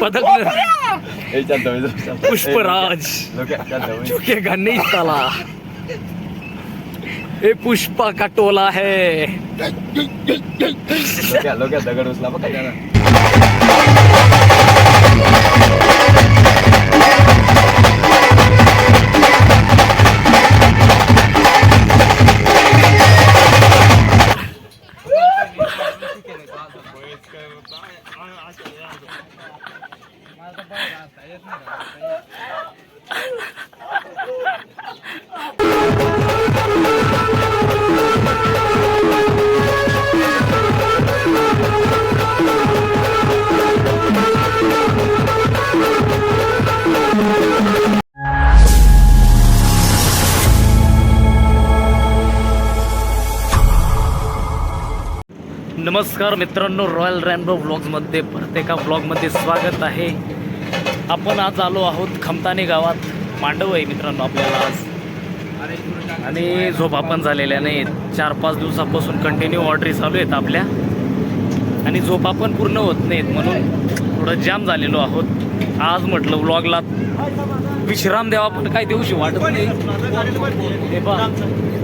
पदक Eh. पुष्पराज. झुकेगा नहीं साला ये पुष्पा का टोला है 佢会打，打去下斜啊。佢。नमस्कार मित्रांनो रॉयल रॅनबो व्लॉग्समध्ये प्रत्येका ब्लॉगमध्ये व्लॉगमध्ये स्वागत आहे. आपण आज आलो आहोत खमताने गावात. मांडव आहे मित्रांनो आपल्याला आज. आणि झोपा पण झालेल्या नाहीत. चार पाच दिवसापासून कंटिन्यू ऑर्डरी चालू आहेत आपल्या. आणि झोपा पण पूर्ण होत नाहीत म्हणून थोडं जाम झालेलो आहोत. आज म्हटलं व्लॉगला विश्राम द्यावा पण काय देऊशी वाटत नाही. हे पहा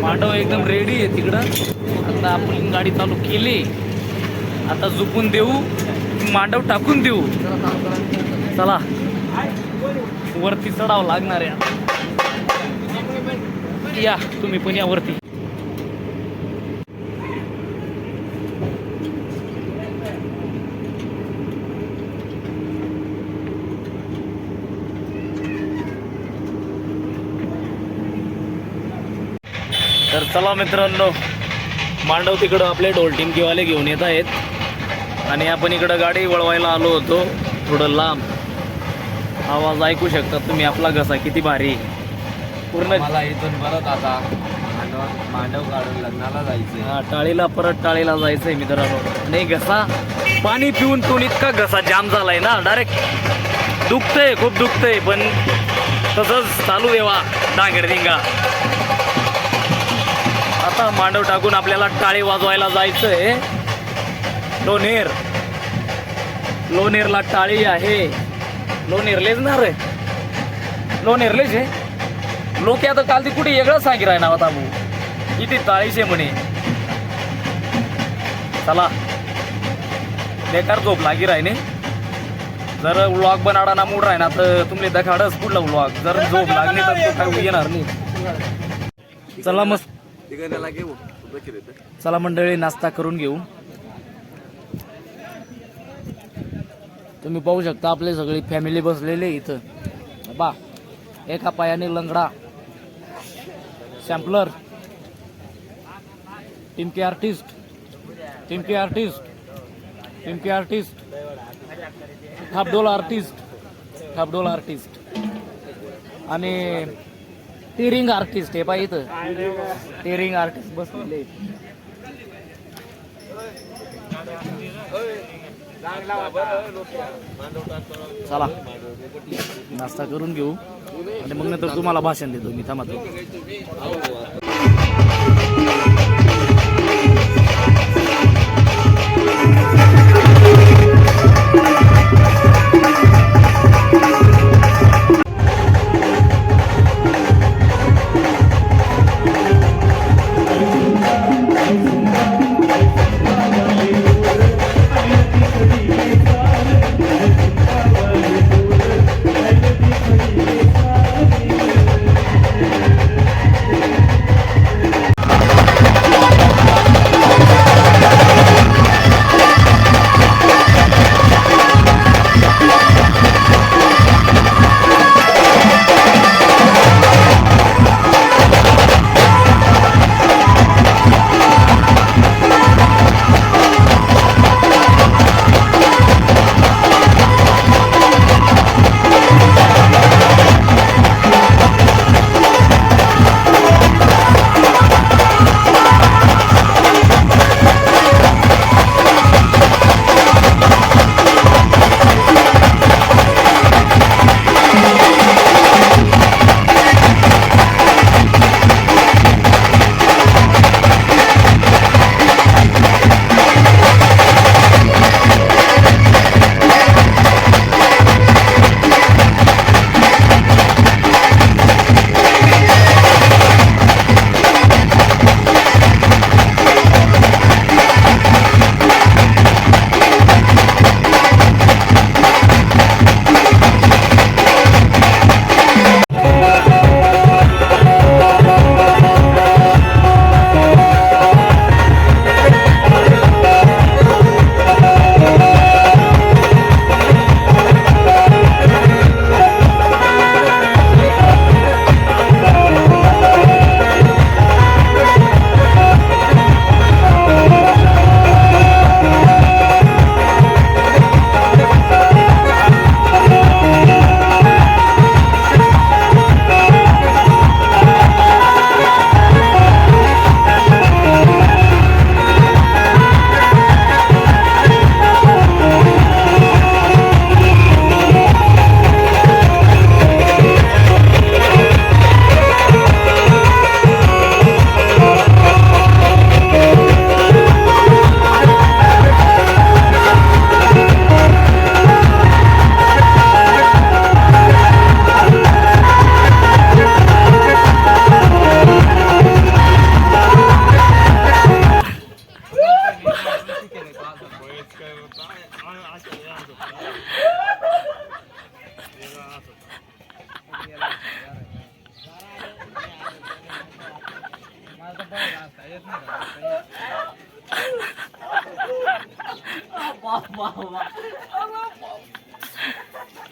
मांडव एकदम रेडी आहे तिकडं. आता आपण गाडी चालू केली. आता झुकून देऊ मांडव टाकून देऊ. चला. वरती चढाव लागणार आहे या तुम्ही पण या वरती. तर चला मित्रांनो मांडव तिकडं आपले ढोल टिमकीवाले घेऊन येत आहेत. आणि आपण इकडं गाडी वळवायला आलो होतो. थोडं लांब. आवाज ऐकू शकता तुम्ही आपला घसा किती भारी पूर्ण मला इथून परत आता मांडव मांडव काढून लग्नाला जायचं हा टाळीला परत टाळीला जायचंय मित्रांनो. नाही घसा पाणी पिऊन पिऊन इतका घसा जाम झालाय ना. डायरेक्ट दुखतंय खूप दुखतंय पण तसंच चालू देवा डांगरदिंगा आता मांडव टाकून आपल्याला टाळी वाजवायला जायचंय. लोणेर. लोणेरला टाळी आहे. लोणेरलेच ना रे लोणेरलेच आहे. लोक आता काल ती कुठे वेगळं सांगी राय नावात आबू इथे टाळीशे म्हणे. चला. बेकार झोप लागी राहिने जर व्लॉग बनाडा ना मूड राहिना तर तुमले दखाडच पुढला व्लॉग जर झोप लागली तर काय येणार नाही. चला मस्त. चला मंडळी नाश्ता करून घेऊ. तुम्ही पाहू शकता आपले सगळी फॅमिली बसलेली इथं. बा एका पायाने लंगडा सॅम्पलर टिमके आर्टिस्ट टिमके आर्टिस्ट टिमके आर्टिस्ट थापडोल आर्टिस्ट थापडोल आर्टिस्ट आणि टिरिंग आर्टिस्ट हे पाहिजे इथं. टिरिंग आर्टिस्ट बसलेले चला. नाश्ता करून घेऊ. आणि मग नंतर तुम्हाला भाषण देतो मी थांबा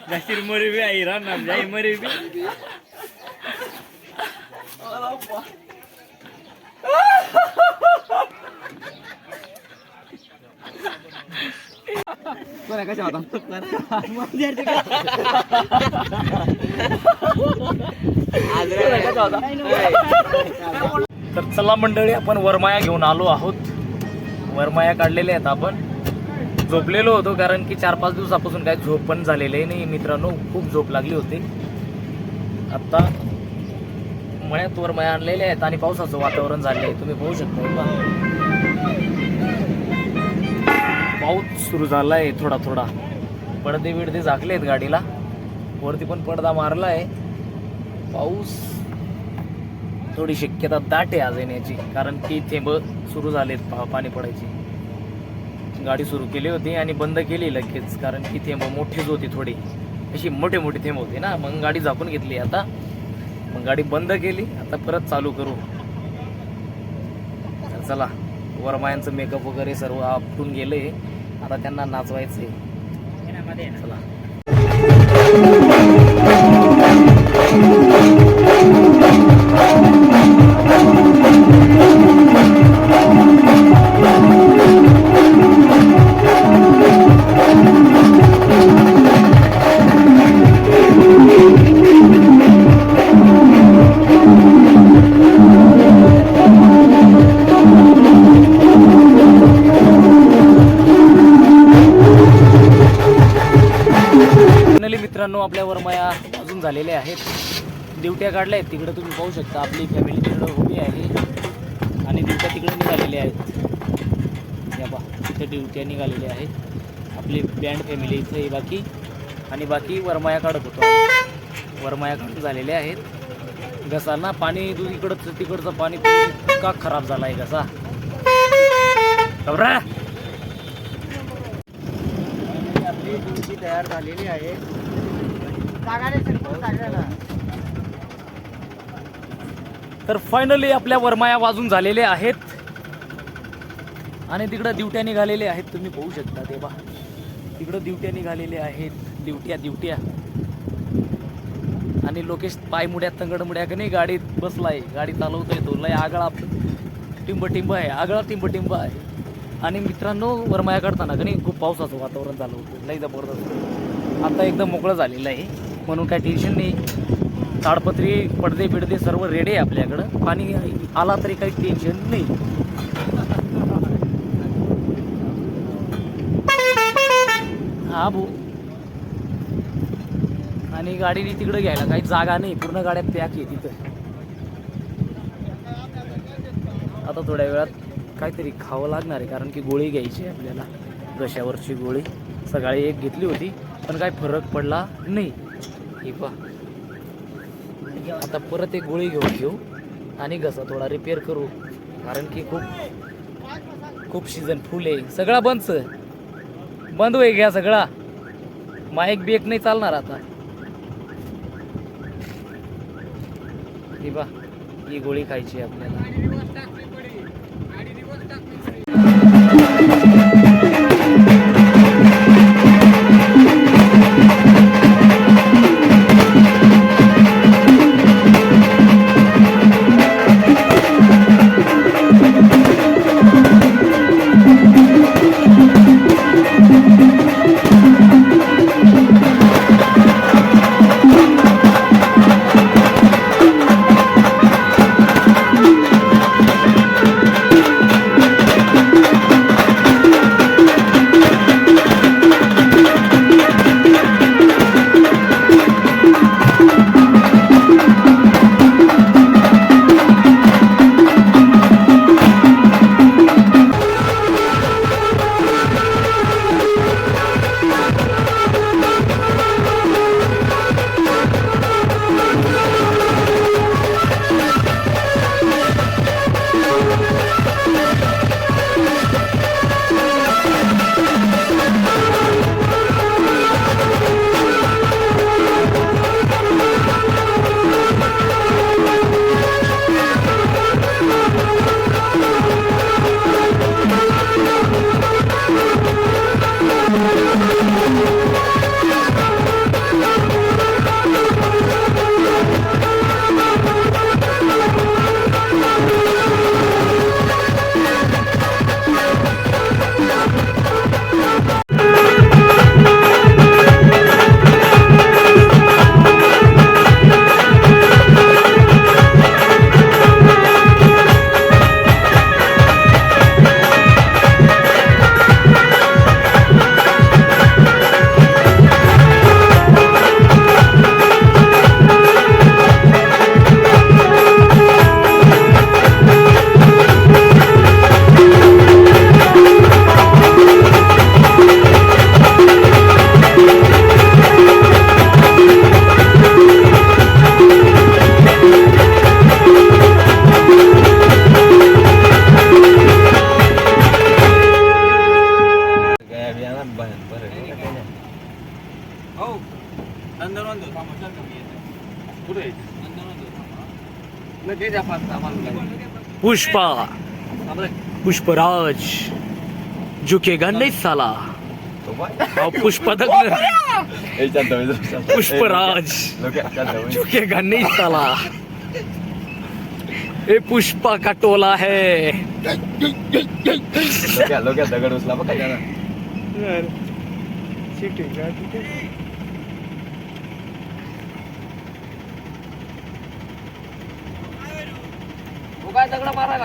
Nasir moribi ayran nam jai moribi. Kau nak kacau tak? Muajar juga. Kau nak kacau tak? तर चला मंडळी आपण वरमाया घेऊन आलो आहोत वरमाया काढलेल्या आहेत आपण झोपलेलो होतो कारण की चार पाच दिवसापासून काय झोप पण झालेली नाही. मित्रांनो खूप झोप लागली होती. आत्ता मळ्यात वर मया आणलेल्या आहेत आणि पावसाचं वातावरण झाले आहे. तुम्ही पाहू शकता पाऊस सुरू झाला आहे थोडा थोडा. पडदे बिडदे झाकले आहेत गाडीला. वरती पण पडदा मारला आहे पाऊस थोडी शक्यता दाट आहे आज येण्याची कारण की थेंब सुरू झालेत पा पाणी पडायची. गाडी सुरू केली होती आणि बंद केली लगेच कारण की थेंब मोठीच होती थोडी. अशी मोठे मोठे थेंब होते ना मग गाडी झाकून घेतली आता. मग गाडी बंद केली आता परत चालू करू. चला वरमायांचं मेकअप वगैरे सर्व आपटून गेले. आता त्यांना नाचवायचंय. चला. मित्रांनो आपल्या वरमाया अजून झालेल्या आहेत. ड्युट्या काढल्या आहेत. तिकडं तुम्ही पाहू शकता आपली फॅमिली तिकडं उभी आहे. आणि दिवट्या तिकडे निघालेल्या आहेत. या बा तिथे ड्युट्या निघालेल्या आहेत. आपली बँड फॅमिली इथे आहे बाकी. आणि बाकी वरमाया काढत होतो वरमाया काढून झालेल्या आहेत. घसा ना पाणी तू इकडचं तिकडचं पाणी का खराब झाला आहे घसा. घबरा! आपली ड्युटी तयार झालेली आहे. तर फायनली आपल्या वरमाया वाजून झालेले आहेत. आणि तिकडं दिवट्या निघालेले आहेत. तुम्ही पाहू शकता ते बा तिकडं दिवट्या निघालेले आहेत. दिवट्या दिवट्या. आणि लोकेश पायमुड्या तंगडमुड्या का नाही गाडीत बसलाय. गाडी चालवतोय तो. लय आगळा टिंब टिंब आहे. आगळा टिंब टिंब आहे. आणि मित्रांनो वरमाया काढताना का नाही खूप पावसाचं वातावरण झालं होतं. लय जबरदस्त. आता एकदम मोकळं झालेलं आहे. म्हणून काय टेन्शन नाही. ताडपत्री पडदे बिडदे सर्व रेडे आहे आपल्याकडं. पाणी आला तरी काही टेन्शन नाही. हा भाऊ. आणि गाडीने तिकडे घ्यायला काही जागा नाही. पूर्ण गाड्या पॅक आहे तिथं. आता थोड्या वेळात काहीतरी खावं लागणार आहे कारण की गोळी घ्यायची आहे आपल्याला. घशावरची गोळी. सकाळी एक घेतली होती पण काही फरक पडला नाही. ही पहा. आता परत एक गोळी घेऊन घेऊ आणि घसा थोडा रिपेअर करू. कारण की खूप खूप सीझन फुल आहे. सगळा बंदच बंद होई घ्या सगळा. माईक बिक नाही चालणार आता. ही बा ही गोळी खायची आपल्याला. पुष्पा पुष्पराज झुकेगा नहीं साला. अहो, पुष्पदक पुष्पराज झुकेगा नहीं साला. ए पुष्पा का टोला है? दगड उचला बघ. काय काय दगड मारा